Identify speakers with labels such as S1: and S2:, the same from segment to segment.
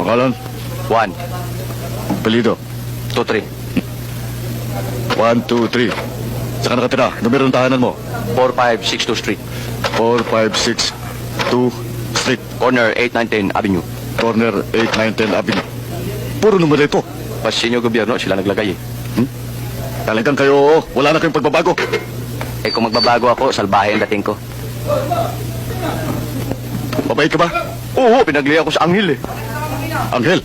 S1: Pangalan?
S2: One,
S1: Pelido?
S2: two, three.
S1: One, two, three. Saan ka nakatira? Numero ng tahanan mo?
S2: Four, five, six, two street.
S1: Four, five, six, two, Street,
S2: Corner, 8910 Avenue.
S1: corner 8910 Avenue. Puro numero ito.
S2: Pasinyo gobyerno, sila naglagay eh.
S1: Talagang kayo, wala na kayong pagbabago.
S2: Eh kung magbabago ako, salbahe ang dating ko.
S1: Mabait ka ba?
S2: Oo, pinaglihan ko sa anghel eh.
S1: Angel,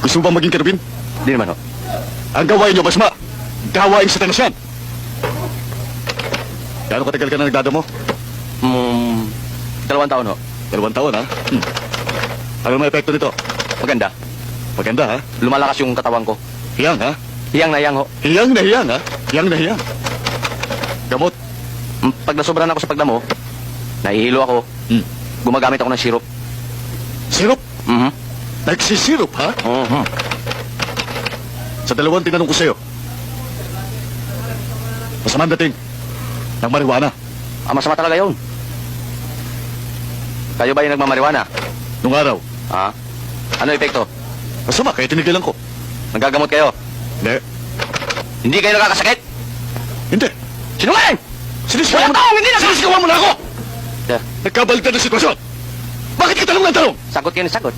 S1: gusto mo bang maging karabin?
S2: Di naman ho.
S1: Ang gawain niyo, basma. Gawain sa tanasyan. Gano'ng katagal ka na nagdadamo?
S2: Hmm, dalawang taon ho.
S1: Dalawang taon, ha? Hmm. Ano may epekto nito?
S2: Maganda.
S1: Maganda, ha?
S2: Lumalakas yung katawan ko.
S1: Hiyang, ha?
S2: Hiyang na hiyang ho.
S1: Hiyang na hiyang, ha? Hiyang na hiyang. Gamot.
S2: Hmm, Pag nasobrahan ako sa pagdamo, nahihilo ako.
S1: Hmm.
S2: Gumagamit ako ng syrup.
S1: Sirup.
S2: Mhm.
S1: Nagsisirup, ha?
S2: Mhm.
S1: Sa dalawang tinanong ko sa'yo. Masamang dating ng marijuana.
S2: Ah, masama talaga yun. Kayo ba yung nagmamariwana?
S1: Nung araw.
S2: Ha? Ano epekto?
S1: Masama, kaya tinigilan ko.
S2: Nagagamot kayo?
S1: Hindi.
S2: Hindi kayo nakakasakit?
S1: Hindi.
S2: Sinungaling!
S1: Sinisigawan mo
S2: akong hindi na-
S1: Sinisigawan mo na ako!
S2: Yeah.
S1: Nagkabaliktad na sitwasyon. Bakit ka tanong ng tanong?
S2: Sagot kayo ng sagot.